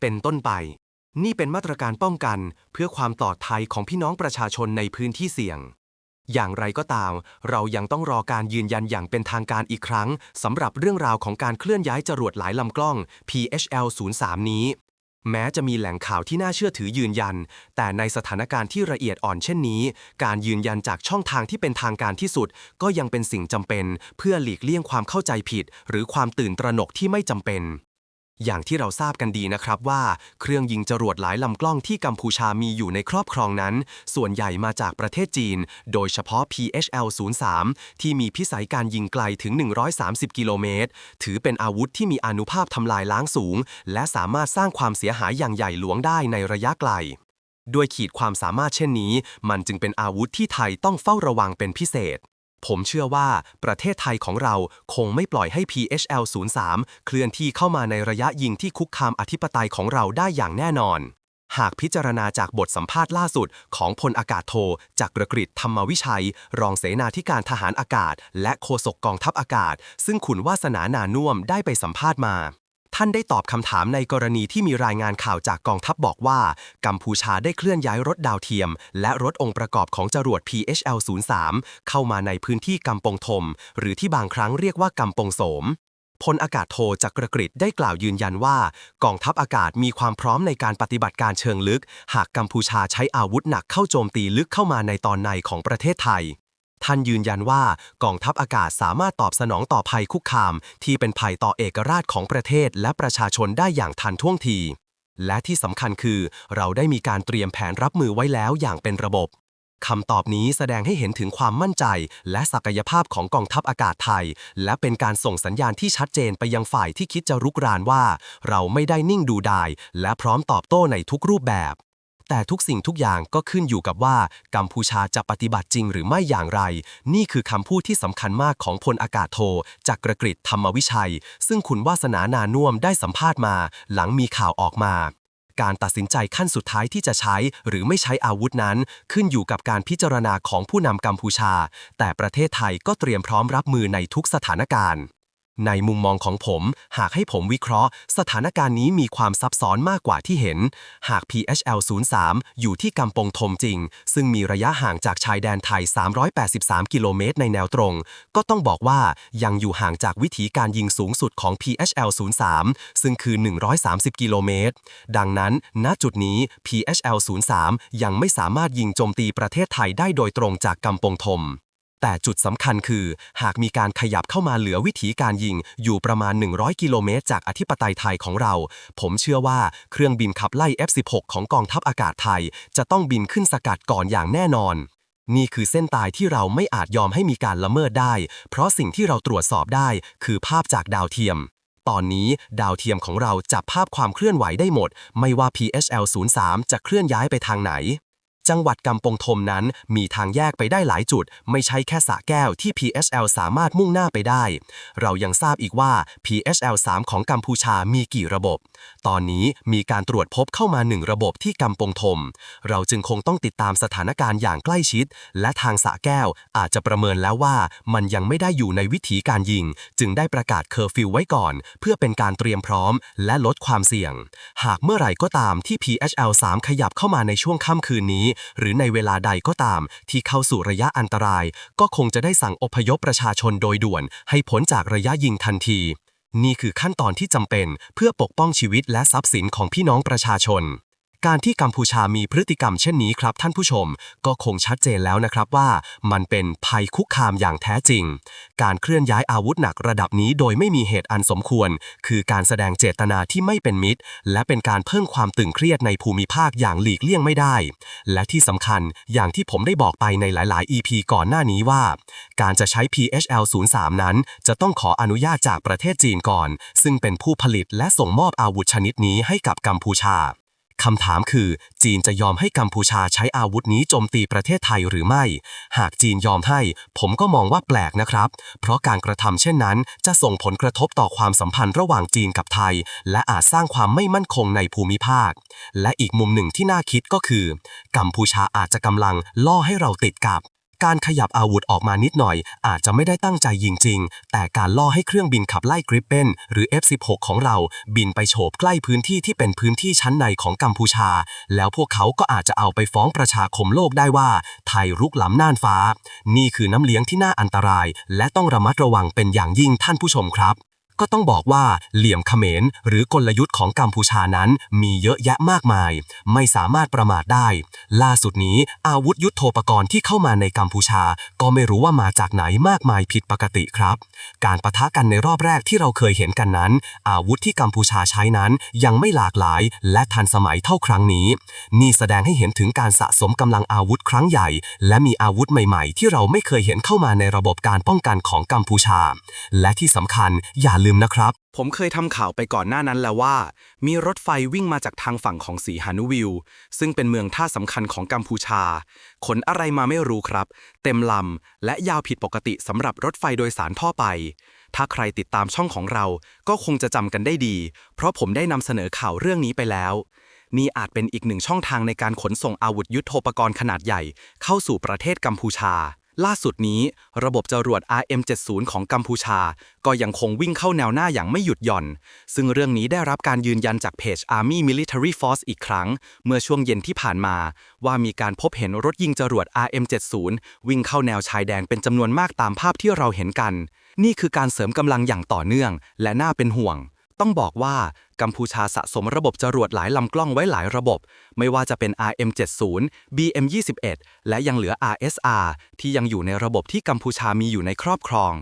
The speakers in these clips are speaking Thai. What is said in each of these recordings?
เป็นต้นไป นี่เป็นมาตรการป้องกันเพื่อความปลอดภัยของพี่น้องประชาชนในพื้นที่เสี่ยง อย่างไรก็ตาม เรายังต้องรอการยืนยันอย่างเป็นทางการอีกครั้งสำหรับเรื่องราวของการเคลื่อนย้ายจรวดหลายลำกล้อง PHL-03 นี้ แม้จะมีแหล่งข่าวที่น่าเชื่อถือยืนยัน แต่ในสถานการณ์ที่ละเอียดอ่อนเช่นนี้ การยืนยันจากช่องทางที่เป็นทางการที่สุด ก็ยังเป็นสิ่งจำเป็น เพื่อหลีกเลี่ยงความเข้าใจผิด หรือความตื่นตระหนกที่ไม่จำเป็น อย่างที่เราทราบกันดีนะครับว่า เครื่องยิงจรวดหลายลำกล้องที่กัมพูชามีอยู่ในครอบครองนั้น ส่วนใหญ่มาจากประเทศจีน โดยเฉพาะ PHL-03 ที่มีพิสัยการยิงไกลถึง 130 กิโลเมตร ถือเป็นอาวุธที่มีอนุภาพทำลายล้างสูง และสามารถสร้างความเสียหายอย่างใหญ่หลวงได้ในระยะไกลด้วยขีดความสามารถเช่นนี้ มันจึงเป็นอาวุธที่ไทยต้องเฝ้าระวังเป็นพิเศษ ผมเชื่อว่าประเทศไทยของเราคงไม่ปล่อยให้ PHL-03 เคลื่อนที่เข้ามาในระยะยิงที่คุกคามอธิปไตยของเราได้อย่างแน่นอน หากพิจารณาจากบทสัมภาษณ์ล่าสุดของพลอากาศโทจักรกฤษธรรมวิชัย รองเสนาธิการทหารอากาศ และโฆษกกองทัพอากาศ ซึ่งขุนวาสนานานุ่วมได้ไปสัมภาษณ์มา ท่านได้ตอบคำถามในกรณีที่มีรายงานข่าวจากกองทัพบอกว่า กัมพูชาได้เคลื่อนย้ายรถดาวเทียม และรถองค์ประกอบของจรวด PHL-03 เข้ามาในพื้นที่กัมปงทม หรือที่บางครั้งเรียกว่ากัมปงโสมพลอากาศโทจักรกฤษได้กล่าวยืนยันว่า กองทัพอากาศมีความพร้อมในการปฏิบัติการเชิงลึก หากกัมพูชาใช้อาวุธหนักเข้าโจมตีลึกเข้ามาในตอนในของประเทศไทย ท่านยืนยันว่ากองทัพอากาศสามารถตอบสนองต่อภัยคุกคาม ที่เป็นภัยต่อเอกราชของประเทศและประชาชนได้อย่างทันท่วงที และที่สำคัญคือ เราได้มีการเตรียมแผนรับมือไว้แล้วอย่างเป็นระบบคำตอบนี้แสดงให้เห็นถึงความมั่นใจ และศักยภาพของกองทัพอากาศไทย และเป็นการส่งสัญญาณที่ชัดเจนไปยังฝ่ายที่คิดจะรุกรานว่า เราไม่ได้นิ่งดูดาย และพร้อมตอบโต้ในทุกรูปแบบ แต่ทุกสิ่งทุกอย่างก็ขึ้นอยู่กับว่า กัมพูชาจะปฏิบัติจริงหรือไม่อย่างไร นี่คือคำพูดที่สำคัญมากของพลอากาศโทจากกรกฤษธรรมวิชัย ซึ่งคุณวาสนานานุ่มได้สัมภาษณ์มา หลังมีข่าวออกมาการตัดสินใจขั้นสุดท้ายที่จะใช้หรือไม่ใช้อาวุธนั้น ขึ้นอยู่กับการพิจารณาของผู้นำกัมพูชา แต่ประเทศไทยก็เตรียมพร้อมรับมือในทุกสถานการณ์ ในมุมมองของผม หากให้ผมวิเคราะห์ สถานการณ์นี้มีความซับซ้อนมากกว่าที่เห็น หาก PHL-03 อยู่ที่กำปงทมจริง ซึ่งมีระยะห่างจากชายแดนไทย 383 กิโลเมตรในแนวตรง ก็ต้องบอกว่ายังอยู่ห่างจากวิถีการยิงสูงสุดของ PHL-03 ซึ่งคือ 130 กิโลเมตร ดังนั้น ณ จุดนี้ PHL-03 ยังไม่สามารถยิงโจมตีประเทศไทยได้โดยตรงจากกำปงทม แต่จุดสำคัญคือ หากมีการขยับเข้ามาเหลือวิถีการยิง อยู่ประมาณ 100 กิโลเมตร จากอธิปไตยไทยของเรา ผมเชื่อว่าเครื่องบินขับไล่ F-16 ของกองทัพอากาศไทย จะต้องบินขึ้นสกัดก่อนอย่างแน่นอน นี่คือเส้นตายที่เราไม่อาจยอมให้มีการละเมิดได้ เพราะสิ่งที่เราตรวจสอบได้ คือภาพจากดาวเทียมตอนนี้ดาวเทียมของเราจับภาพความเคลื่อนไหวได้หมด ไม่ว่า PHL-03 จะเคลื่อนย้ายไปทางไหน จังหวัดกำปงทมนั้น มีทางแยกไปได้หลายจุด ไม่ใช่แค่สระแก้วที่ PHL สามารถมุ่งหน้าไปได้ เรายังทราบอีกว่า PHL 3 ของกัมพูชามีกี่ระบบ ตอนนี้มีการตรวจพบเข้ามาหนึ่งระบบที่กำปงทม เราจึงคงต้องติดตามสถานการณ์อย่างใกล้ชิด และทางสระแก้วอาจจะประเมินแล้วว่ามันยังไม่ได้อยู่ในวิถีการยิง จึงได้ประกาศเคอร์ฟิวไว้ก่อน เพื่อเป็นการเตรียมพร้อม และลดความเสี่ยง หากเมื่อไหร่ก็ตามที่ PHL 3 ขยับเข้ามาในช่วงค่ำคืนนี้หรือในเวลาใดก็ตาม ที่เข้าสู่ระยะอันตราย ก็คงจะได้สั่งอพยพประชาชนโดยด่วน ให้พ้นจากระยะยิงทันที นี่คือขั้นตอนที่จำเป็นเพื่อปกป้องชีวิตและทรัพย์สินของพี่น้องประชาชน การที่กัมพูชามีพฤติกรรมเช่นนี้ครับท่านผู้ชม ก็คงชัดเจนแล้วนะครับว่ามันเป็นภัยคุกคามอย่างแท้จริง การเคลื่อนย้ายอาวุธหนักระดับนี้โดยไม่มีเหตุอันสมควร คือการแสดงเจตนาที่ไม่เป็นมิตร และเป็นการเพิ่มความตึงเครียดในภูมิภาคอย่างหลีกเลี่ยงไม่ได้ และที่สำคัญอย่างที่ผมได้บอกไปในหลาย ๆ EP ก่อนหน้านี้ว่า การจะใช้ PHL 03นั้น จะต้องขออนุญาตจากประเทศจีนก่อน ซึ่งเป็นผู้ผลิตและส่งมอบอาวุธชนิดนี้ให้กับกัมพูชา คำถามคือ จีนจะยอมให้กัมพูชาใช้อาวุธนี้โจมตีประเทศไทยหรือไม่ หากจีนยอมให้ ผมก็มองว่าแปลกนะครับ เพราะการกระทำเช่นนั้น จะส่งผลกระทบต่อความสัมพันธ์ระหว่างจีนกับไทย และอาจสร้างความไม่มั่นคงในภูมิภาค และอีกมุมหนึ่งที่น่าคิดก็คือ กัมพูชาอาจจะกำลังล่อให้เราติดกับ การขยับอาวุธออกมานิดหน่อย อาจจะไม่ได้ตั้งใจยิงจริง แต่การล่อให้เครื่องบินขับไล่กริปเปนหรือ F16 ของเราบินไปโฉบใกล้พื้นที่ที่เป็นพื้นที่ชั้นในของกัมพูชา แล้วพวกเขาก็อาจจะเอาไปฟ้องประชาคมโลกได้ว่า ไทยรุกล้ำน่านฟ้า นี่คือน้ำเลี้ยงที่น่าอันตราย และต้องระมัดระวังเป็นอย่างยิ่งท่านผู้ชมครับ ก็ต้องบอกว่าเหลี่ยมเขมรหรือกลยุทธ์ของกัมพูชานั้นมีเยอะแยะมากมาย ไม่สามารถประมาทได้ ล่าสุดนี้อาวุธยุโทโธปกรณ์ที่เข้ามาในกัมพูชา ก็ไม่รู้ว่ามาจากไหนมากมายผิดปกติครับ การประทะกันในรอบแรกที่เราเคยเห็นกันนั้น อาวุธที่กัมพูชาใช้นั้นยังไม่หลากหลาย และทันสมัยเท่าครั้งนี้ นี่แสดงให้เห็นถึงการสะสมกำลังอาวุธครั้งใหญ่ และมีอาวุธใหม่ๆ ที่เราไม่เคยเห็นเข้ามาในระบบการป้องกันของกัมพูชา และที่สำคัญอย่าลืมนะครับ ผมเคยทำข่าวไปก่อนหน้านั้นแล้วว่า มีรถไฟวิ่งมาจากทางฝั่งของสีหานุวิว ซึ่งเป็นเมืองท่าสำคัญของกัมพูชา ขนอะไรมาไม่รู้ครับ เต็มลำและยาวผิดปกติสำหรับรถไฟโดยสารทั่วไป ถ้าใครติดตามช่องของเราก็คงจะจำกันได้ดี เพราะผมได้นำเสนอข่าวเรื่องนี้ไปแล้วนี่อาจเป็นอีกหนึ่งช่องทางในการขนส่งอาวุธยุโทโธปกรณ์ขนาดใหญ่ เข้าสู่ประเทศกัมพูชา ล่าสุดนี้ระบบจรวด RM70 ของกัมพูชา ก็ยังคงวิ่งเข้าแนวหน้าอย่างไม่หยุดหย่อน ซึ่งเรื่องนี้ได้รับการยืนยันจากเพจ Army Military Force อีกครั้ง เมื่อช่วงเย็นที่ผ่านมา ว่ามีการพบเห็นรถยิงจรวด RM70 วิ่งเข้าแนวชายแดนเป็นจำนวนมากตามภาพที่เราเห็นกัน นี่คือการเสริมกำลังอย่างต่อเนื่อง และน่าเป็นห่วง ต้องบอกว่ากัมพูชาสะสมระบบจรวดหลายลำกล้องไว้หลายระบบ ไม่ว่าจะเป็น RM70 BM21 และยังเหลือ RSR ที่ยังอยู่ในระบบที่กัมพูชามีอยู่ในครอบครอง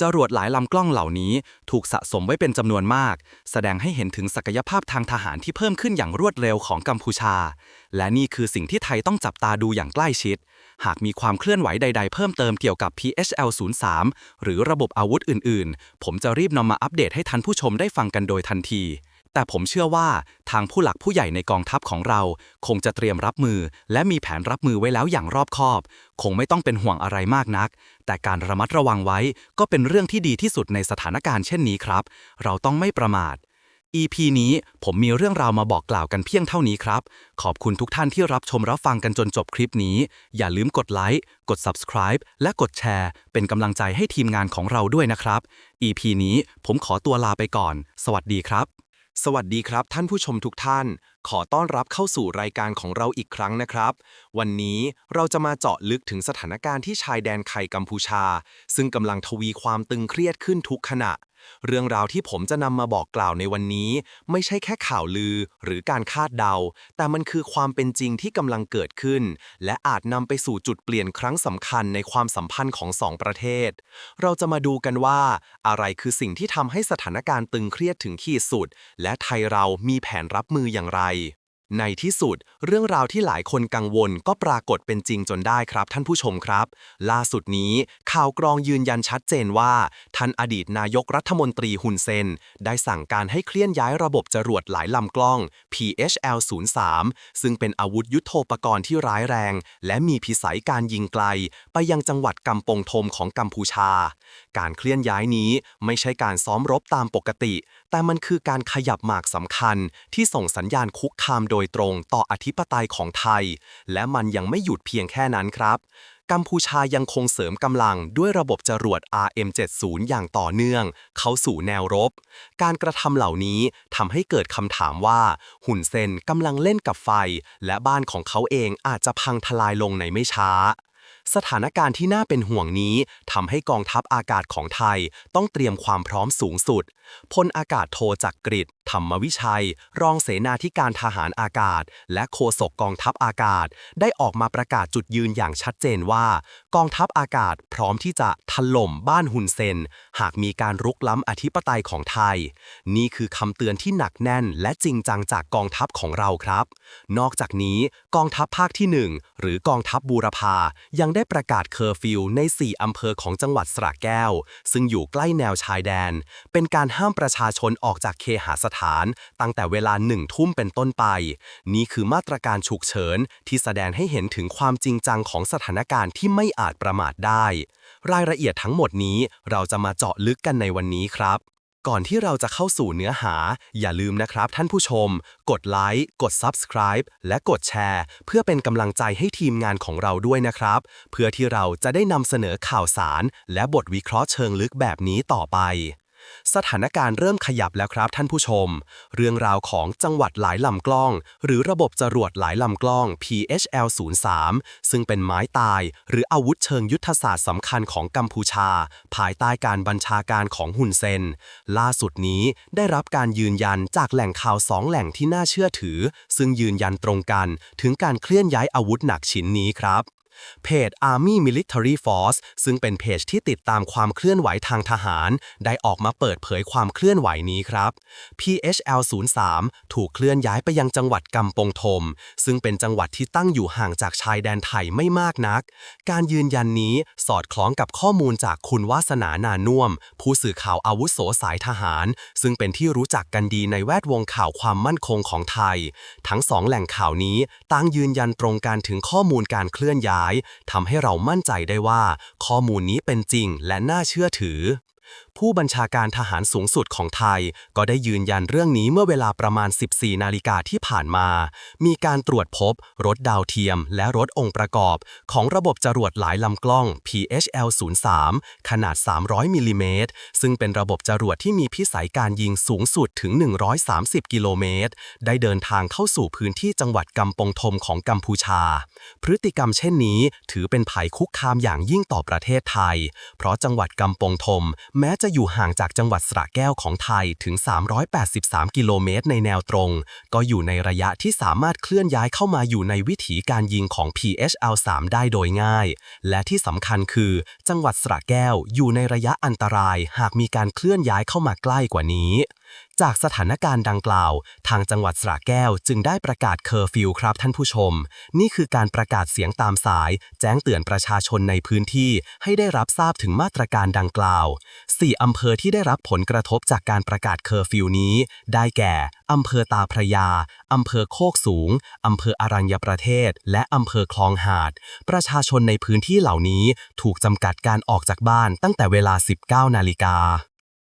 จรวดหลายลำกล้องเหล่านี้ถูกสะสมไว้เป็นจำนวนมาก แสดงให้เห็นถึงศักยภาพทางทหารที่เพิ่มขึ้นอย่างรวดเร็วของกัมพูชา และนี่คือสิ่งที่ไทยต้องจับตาดูอย่างใกล้ชิด หากมีความเคลื่อนไหวใด ๆ เพิ่มเติมเกี่ยวกับ PHL-03 หรือระบบอาวุธอื่น ๆ ผมจะรีบนำมาอัปเดตให้ท่านผู้ชมได้ฟังกันโดยทันที แต่ผมเชื่อว่าทางผู้หลักผู้ใหญ่ในกองทัพของเรา คงจะเตรียมรับมือ และมีแผนรับมือไว้แล้วอย่างรอบคอบ คงไม่ต้องเป็นห่วงอะไรมากนัก แต่การระมัดระวังไว้ก็เป็นเรื่องที่ดีที่สุดในสถานการณ์เช่นนี้ครับ เราต้องไม่ประมาท EP นี้ผมมีเรื่องราวมาบอกกล่าวกันเพียงเท่านี้ครับ ขอบคุณทุกท่านที่รับชมรับฟังกันจนจบคลิปนี้ อย่าลืมกดไลค์ กด Subscribe และกดแชร์ เป็นกำลังใจให้ทีมงานของเราด้วยนะครับ EP นี้ผมขอตัวลาไปก่อน สวัสดีครับ สวัสดีครับท่านผู้ชมทุกท่าน ขอต้อนรับเข้าสู่รายการของเราอีกครั้งนะครับ วันนี้เราจะมาเจาะลึกถึงสถานการณ์ที่ชายแดนไทยกัมพูชา ซึ่งกำลังทวีความตึงเครียดขึ้นทุกขณะ เรื่องราวที่ผมจะนำมาบอกกล่าวในวันนี้ ไม่ใช่แค่ข่าวลือหรือการคาดเดา แต่มันคือความเป็นจริงที่กำลังเกิดขึ้น และอาจนำไปสู่จุดเปลี่ยนครั้งสำคัญในความสัมพันธ์ของสองประเทศ เราจะมาดูกันว่า อะไรคือสิ่งที่ทำให้สถานการณ์ตึงเครียดถึงขีดสุด และไทยเรามีแผนรับมืออย่างไร ในที่สุด เรื่องราวที่หลายคนกังวลก็ปรากฏเป็นจริงจนได้ครับ ท่านผู้ชมครับ ล่าสุดนี้ข่าวกรองยืนยันชัดเจนว่า ท่านอดีตนายกรัฐมนตรีฮุนเซน ได้สั่งการให้เคลื่อนย้ายระบบจรวดหลายลำกล้อง PHL-03 ซึ่งเป็นอาวุธยุโทโธปกรณ์ที่ร้ายแรง และมีพิสัยการยิงไกล ไปยังจังหวัดกำปงทมของกัมพูชา การเคลื่อนย้ายนี้ไม่ใช่การซ้อมรบตามปกติ แต่มันคือการขยับหมากสำคัญที่ส่งสัญญาณคุกคามโดยยตรงต่ออธิปไตยของไทย และมันยังไม่หยุดเพียงแค่นั้นครับ กัมพูชายังคงเสริมกำลังด้วยระบบจรวด RM70 อย่างต่อเนื่อง เข้าสู่แนวรบ การกระทำเหล่านี้ทำให้เกิดคำถามว่า หุ่นเซนกำลังเล่นกับไฟ และบ้านของเขาเองอาจจะพังทลายลงในไม่ช้า สถานการณ์ที่น่าเป็นห่วงนี้ทำให้กองทัพอากาศของไทยต้องเตรียมความพร้อมสูงสุด พลอากาศโทจักกริดธรรมวิชัย รองเสนาธิการทหารอากาศ และโฆษกกองทัพอากาศ ได้ออกมาประกาศจุดยืนอย่างชัดเจนว่า กองทัพอากาศพร้อมที่จะถล่มบ้านฮุนเซน หากมีการรุกล้ำอธิปไตยของไทย นี่คือคำเตือนที่หนักแน่น และจริงจังจากกองทัพของเราครับ นอกจากนี้กองทัพภาคที่ 1 หรือกองทัพบูรพายังได้ได้ประกาศเคอร์ฟิวใน 4 อำเภอของจังหวัดสระแก้ว ซึ่งอยู่ใกล้แนวชายแดน เป็นการห้ามประชาชนออกจากเคหสถาน ตั้งแต่เวลาหนึ่งทุ่มเป็นต้นไป นี่คือมาตรการฉุกเฉิน ที่แสดงให้เห็นถึงความจริงจังของสถานการณ์ที่ไม่อาจประมาทได้ รายละเอียดทั้งหมดนี้เราจะมาเจาะลึกกันในวันนี้ครับ ก่อนที่เราจะเข้าสู่เนื้อหา อย่าลืมนะครับท่านผู้ชม กดไลค์ กด Subscribe และกดแชร์ เพื่อเป็นกำลังใจให้ทีมงานของเราด้วยนะครับ เพื่อที่เราจะได้นำเสนอข่าวสาร และบทวิเคราะห์เชิงลึกแบบนี้ต่อไป สถานการณ์เริ่มขยับแล้วครับท่านผู้ชม เรื่องราวของจังหวัดหลายลำกล้อง หรือระบบจรวดหลายลำกล้อง PHL-03 ซึ่งเป็นไม้ตาย หรืออาวุธเชิงยุทธศาสตร์สำคัญของกัมพูชา ภายใต้การบัญชาการของฮุนเซน ล่าสุดนี้ได้รับการยืนยันจากแหล่งข่าวสองแหล่งที่น่าเชื่อถือ ซึ่งยืนยันตรงกันถึงการเคลื่อนย้ายอาวุธหนักชิ้นนี้ครับ เพจ Army Military Force ซึ่งเป็นเพจที่ติดตามความเคลื่อนไหวทางทหาร ได้ออกมาเปิดเผยความเคลื่อนไหวนี้ครับ PHL-03 ถูกเคลื่อนย้ายไปยังจังหวัดกำปงทมซึ่งเป็นจังหวัดที่ตั้งอยู่ห่างจากชายแดนไทยไม่มากนัก การยืนยันนี้สอดคล้องกับข้อมูลจากคุณวาสนานานุ่ม ผู้สื่อข่าวอาวุโสสายทหาร ซึ่งเป็นที่รู้จักกันดีในแวดวงข่าวความมั่นคงของไทย ทั้งสองแหล่งข่าวนี้ต่างยืนยันตรงกันถึงข้อมูลการเคลื่อนย้ายทำให้เรามั่นใจได้ว่า ข้อมูลนี้เป็นจริงและน่าเชื่อถือ ผู้บัญชาการทหารสูงสุดของไทย ก็ได้ยืนยันเรื่องนี้เมื่อเวลาประมาณ 14 นาฬิกาที่ผ่านมา มีการตรวจพบ รถดาวเทียม และรถองค์ประกอบ ของระบบจรวดหลายลำกล้อง PHL-03 ขนาด 300 มิลลิเมตร ซึ่งเป็นระบบจรวดที่มีพิสัยการยิงสูงสุดถึง 130 กิโลเมตร ได้เดินทางเข้าสู่พื้นที่จังหวัดกำปงทมของกัมพูชา พฤติกรรมเช่นนี้ ถือเป็นภัยคุกคามอย่างยิ่งต่อประเทศไทย เพราะจังหวัดกำปงทม แม้จะจะอยู่ห่างจากจังหวัดสระแก้วของไทยถึง 383 กิโลเมตรในแนวตรง ก็อยู่ในระยะที่สามารถเคลื่อนย้ายเข้ามาอยู่ในวิถีการยิงของ PHL-3 ได้โดยง่าย และที่สำคัญคือ จังหวัดสระแก้วอยู่ในระยะอันตรายหากมีการเคลื่อนย้ายเข้ามาใกล้กว่านี้ จากสถานการณ์ดังกล่าว ทางจังหวัดสระแก้วจึงได้ประกาศเคอร์ฟิวครับท่านผู้ชม นี่คือการประกาศเสียงตามสาย แจ้งเตือนประชาชนในพื้นที่ให้ได้รับทราบถึงมาตรการดังกล่าว 4 อำเภอที่ได้รับผลกระทบจากการประกาศเคอร์ฟิวนี้ ได้แก่ อำเภอตาพระยา อำเภอโคกสูง อำเภออรัญญประเทศ และอำเภอคลองหาด ประชาชนในพื้นที่เหล่านี้ถูกจำกัดการออกจากบ้านตั้งแต่เวลา 19 นาฬิกา